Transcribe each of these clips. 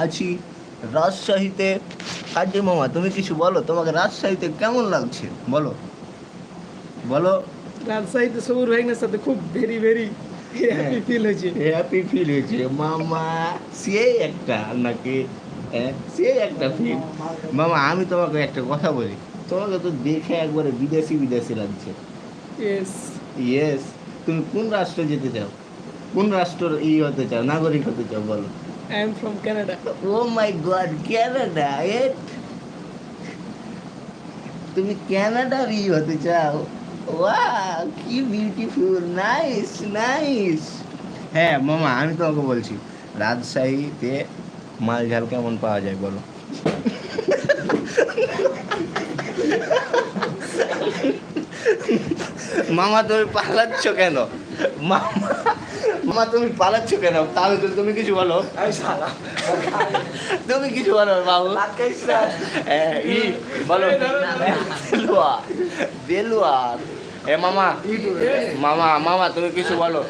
আছি রাজশাহীতে। কাজী মামা তুমি কিছু বলো তোমাকে রাজশাহীতে কেমন লাগছে? বলো। বলো। রাজশাহীতে সবুর ভাইনের সাথে খুব ভেরি ভেরি হ্যাপি ফিল হয়েছে। হ্যাপি ফিল হয়েছে। মামা সে একটা নাকি হ্যাঁ, সে একটা ফিল মামা আমি তোমাকে একটা কথা বলি। তোমাকে তো দেখে একবারে বিদেশি বিদেশি লাগছে। ইয়েস ইয়েস তুমি কোন রাষ্ট্রে যেতে চাও? কোন রাষ্ট্র ই হতে চাও? নাগরিক হতে চাও বলো। I am from Canada oh my God Canada এট তুমি ক্যানাডার ই হতে চাও? ওয়াও কি বিউটিফুল নাইস নাইস হ্যাঁ মামা আমি তোমাকে বলছি রাজশাহীতে মাল ঝাল কেমন পাওয়া যায় বলো? মামা তুমি পালাচ্ছ কেন? মামা মামা তুমি পালাচ্ছ কেন? তাহলে তো তুমি কিছু বলো। তুমি কিছু বলো বাবু। হ্যাঁ, বলো। দেলুয়া দেলুয়ার এ মামা মামা মামা তুমি কিছু বলো।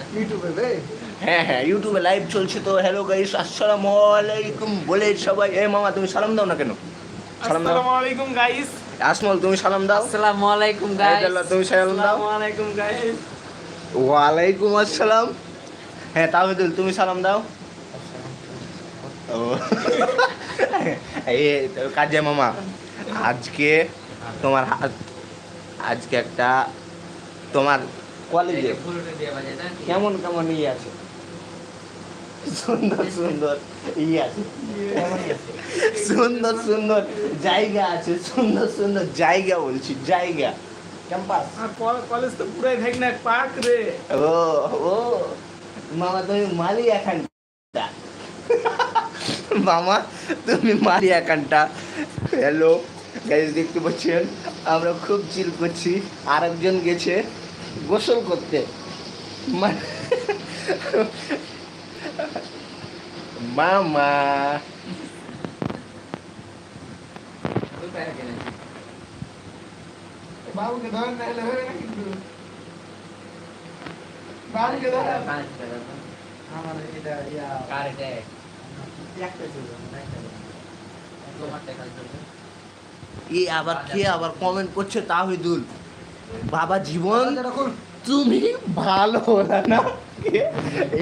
হ্যাঁ হ্যাঁ ইউটিউবে লাইভ চলছে তো। হ্যালো গাইস আসসালামু আলাইকুম বলে সবাই। এ মামা তুমি সালাম দাও না কেন? সালাম দাও। আসসালামু আলাইকুম গাইস আসমল তুমি সালাম দাও। আসসালামু আলাইকুম গাইস তুমি সালাম দাও। আসসালামু আলাইকুম গাইস ওয়ালাইকুম আসসালাম। হ্যাঁ তাহিদুল তুমি সালাম দাও। ও। এই কাজে মামা আজকে তোমার আজকে একটা তোমার কলেজে কেমন কেমন ই আছে? সুন্দর সুন্দর ই আছে। সুন্দর সুন্দর জায়গা আছে সুন্দর সুন্দর জায়গা বলছি জায়গা। ক্যাম্পাস কলেজ তো পুরাই থাক না পার্ক রে। ও ও। মামা, তুমি মালি এখানটা মামা, তুমি মালি এখানটা হ্যালো গাইজ দেখতে পাচ্ছেন? আমরা খুব চিল করছি। আরেকজন গেছে গোসল করতে। মা- মামা। বাবুকে ধরেন না হলে কিন্তু ইয়া। এ আবার কে আবার কমেন্ট করছে তাহিদুল? বাবা জীবন তুমি ভালো হলো না?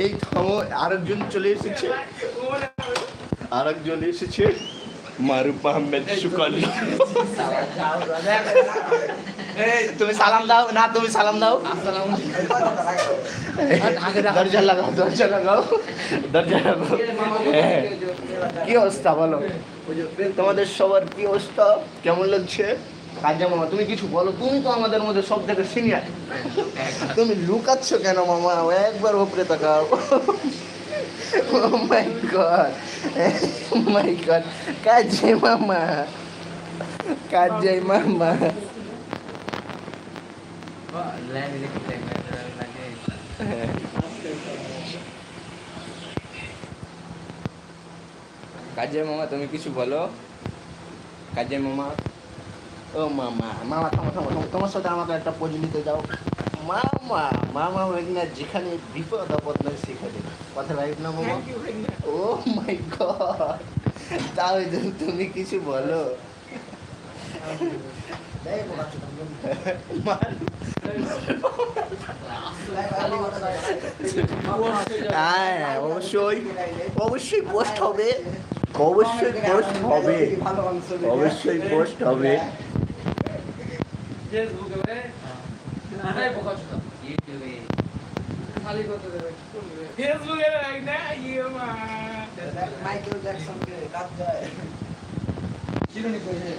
এই থামো আরেকজন চলে এসেছে। আরেকজন এসেছে। মারুফ আহমেদ সুকালি তুমি সালাম দাও। না তুমি সালাম দাও। দরজা লাগাও দরজা লাগাও। দরজা লাগাও। কি অবস্থা বলো? তোমাদের সবার কি অবস্থা? কেমন লাগছে? কাজা মামা তুমি কিছু বলো। তুমি তো আমাদের মধ্যে সব থেকে সিনিয়র তুমি লুকাচ্ছ কেন মামা? একবার ওপরে তাকাও। ও মাই গড মাই গড কাজে মামা। কাজে মামা। হ্যাঁ। কাজের মামা তুমি কিছু বলো? কাজের মামা? ও মামা মামা থামো থামো তোমার সাথে আমাকে একটা পোজ নিতে যাও মামা মামা না যেখানে বিপদ আপদ নয় সেখানে। কথা রাইট না মামা? ও মাই গড তাহলে তুমি কিছু বলো। হ্যাঁ অবশ্যই অবশ্যই পোস্ট হবে। অবশ্যই পোস্ট হবে। অবশ্যই পোস্ট হবে। ফেসবুকে না ইয়ে মা মাইকেল জ্যাকসনকে যায়। চিরুনি কইছে